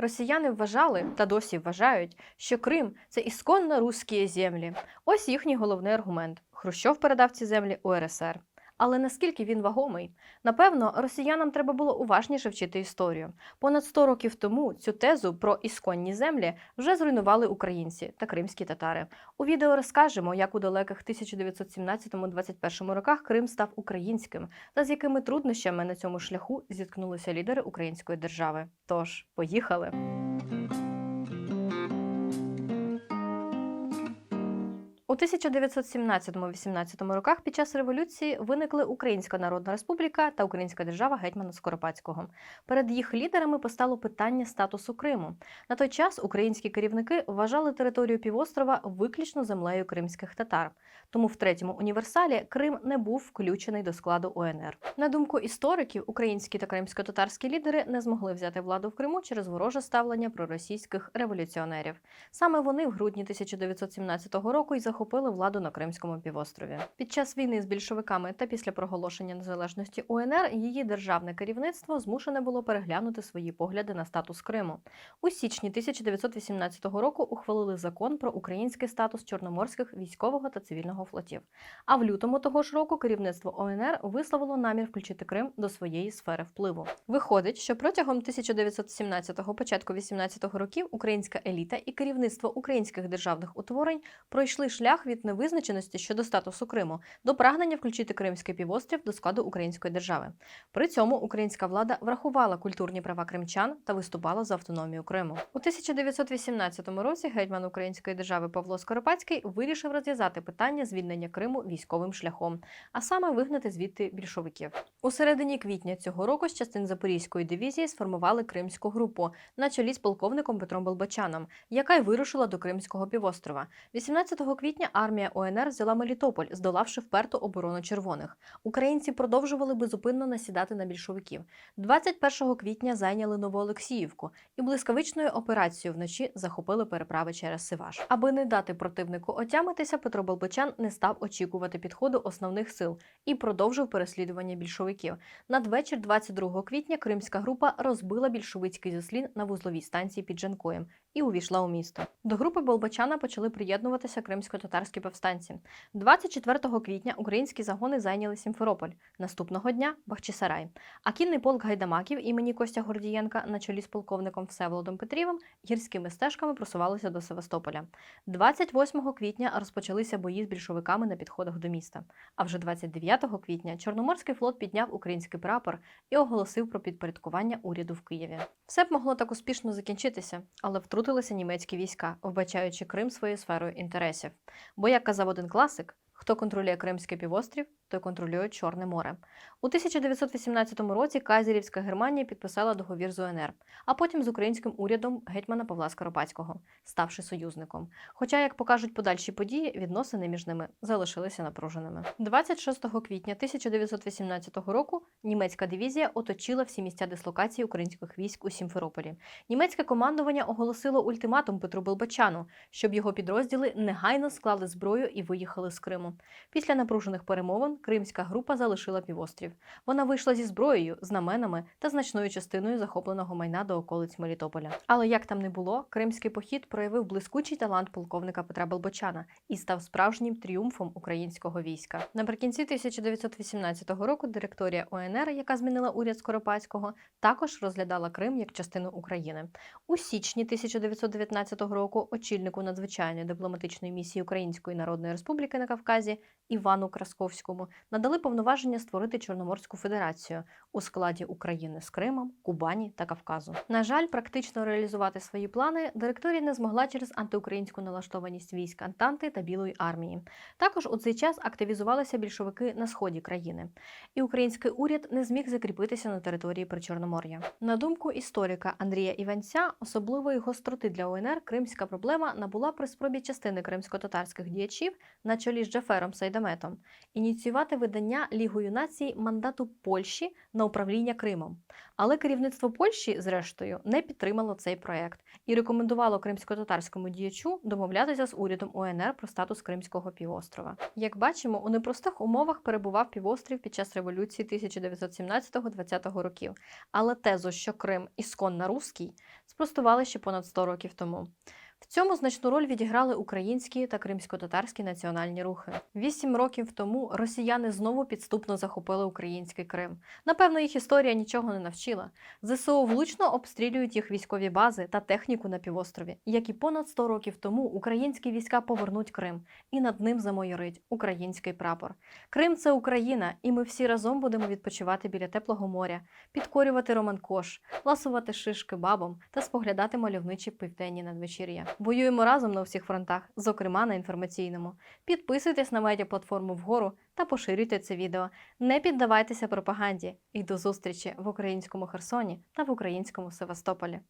Росіяни вважали та досі вважають, що Крим це ісконно русські землі. Ось їхній головний аргумент: Хрущов передав ці землі УРСР. Але наскільки він вагомий? Напевно, росіянам треба було уважніше вчити історію. Понад 100 років тому цю тезу про ісконні землі вже зруйнували українці та кримські татари. У відео розкажемо, як у далеких 1917-21 роках Крим став українським та з якими труднощами на цьому шляху зіткнулися лідери української держави. Тож, поїхали! У 1917-18 роках під час революції виникли Українська Народна Республіка та Українська держава гетьмана Скоропадського. Перед їх лідерами постало питання статусу Криму. На той час українські керівники вважали територію півострова виключно землею кримських татар. Тому в третьому універсалі Крим не був включений до складу УНР. На думку істориків, українські та кримсько-татарські лідери не змогли взяти владу в Криму через вороже ставлення проросійських революціонерів. Саме вони в грудні 1917 року й захопили владу на Кримському півострові. Під час війни з більшовиками та після проголошення незалежності УНР її державне керівництво змушене було переглянути свої погляди на статус Криму. У січні 1918 року ухвалили закон про український статус чорноморських військового та цивільного флотів. А в лютому того ж року керівництво ОНР висловило намір включити Крим до своєї сфери впливу. Виходить, що протягом 1917-го, початку 18-го років українська еліта і керівництво українських державних утворень пройшли шлях від невизначеності щодо статусу Криму до прагнення включити Кримський півострів до складу української держави. При цьому українська влада врахувала культурні права кримчан та виступала за автономію Криму. У 1918 році гетьман української держави Павло Скоропадський вирішив розв'язати питання звільнення Криму військовим шляхом, а саме вигнати звідти більшовиків. У середині квітня цього року з частин Запорізької дивізії сформували Кримську групу на чолі з полковником Петром Болбачаном, яка й вирушила до Кримського півострова. 18 квітня армія ОНР взяла Мелітополь, здолавши вперту оборону червоних. Українці продовжували безупинно насідати на більшовиків. 21 квітня зайняли Новоолексіївку і блискавичною операцією вночі захопили переправи через Сиваш. Аби не дати противнику отямитися, Петро Болбочан не став очікувати підходу основних сил і продовжив переслідування більшовиків. Надвечір 22 квітня кримська група розбила більшовицький заслін на вузловій станції під Жанкоєм і увійшла у місто. До групи Болбочана почали приєднуватися кримсько-татарські повстанці. 24 квітня українські загони зайняли Сімферополь. Наступного дня Бахчисарай. А кінний полк гайдамаків імені Костя Гордієнка на чолі з полковником Всеволодом Петрівим гірськими стежками просувалися до Севастополя. 28 квітня розпочалися бої з більшовиками на підходах до міста. А вже 29 квітня Чорноморський флот підняв український прапор і оголосив про підпорядкування уряду в Києві. Все б могло так успішно закінчитися, але втрутилися німецькі війська, вбачаючи Крим своєю сферою інтересів. Бо, як казав один класик, хто контролює Кримський півострів, той контролює Чорне море. У 1918 році Кайзерівська Германія підписала договір з УНР, а потім з українським урядом гетьмана Павла Скоропадського, ставши союзником. Хоча, як покажуть подальші події, відносини між ними залишилися напруженими. 26 квітня 1918 року німецька дивізія оточила всі місця дислокації українських військ у Сімферополі. Німецьке командування оголосило ультиматум Петру Болбачану, щоб його підрозділи негайно склали зброю і виїхали з Криму. Після напружених перемовин кримська група залишила півострів. Вона вийшла зі зброєю, знаменами та значною частиною захопленого майна до околиць Мелітополя. Але як там не було, кримський похід проявив блискучий талант полковника Петра Болбочана і став справжнім тріумфом українського війська. Наприкінці 1918 року директорія ОНР, яка змінила уряд Скоропадського, також розглядала Крим як частину України. У січні 1919 року очільнику надзвичайної дипломатичної місії Української Народної Республіки на Кавказі разі Івану Красковському надали повноваження створити Чорноморську федерацію у складі України з Кримом, Кубані та Кавказу. На жаль, практично реалізувати свої плани директорія не змогла через антиукраїнську налаштованість військ Антанти та Білої армії. Також у цей час активізувалися більшовики на сході країни, і український уряд не зміг закріпитися на території Причорномор'я. На думку історика Андрія Іванця, особливої гостроти для УНР кримська проблема набула при спробі частини кримсько-татарських діячів на чолі з Джафером Сайдамом наметом, ініціювати видання Лігою націй мандату Польщі на управління Кримом. Але керівництво Польщі, зрештою, не підтримало цей проект і рекомендувало кримсько-татарському діячу домовлятися з урядом УНР про статус Кримського півострова. Як бачимо, у непростих умовах перебував півострів під час революції 1917-20 років. Але тезу, що Крим ісконно руський, спростували ще понад 100 років тому. В цьому значну роль відіграли українські та кримсько-татарські національні рухи. Вісім років тому росіяни знову підступно захопили український Крим. Напевно, їх історія нічого не навчила. ЗСУ влучно обстрілюють їх військові бази та техніку на півострові. Як і понад 100 років тому українські війська повернуть Крим, і над ним замойорить український прапор. Крим це Україна, і ми всі разом будемо відпочивати біля теплого моря, підкорювати романкош, ласувати шишки бабом та споглядати мальовничі південні надвечір'я. Воюємо разом на всіх фронтах, зокрема на інформаційному. Підписуйтесь на медіаплатформу вгору та поширюйте це відео. Не піддавайтеся пропаганді. І до зустрічі в українському Херсоні та в українському Севастополі.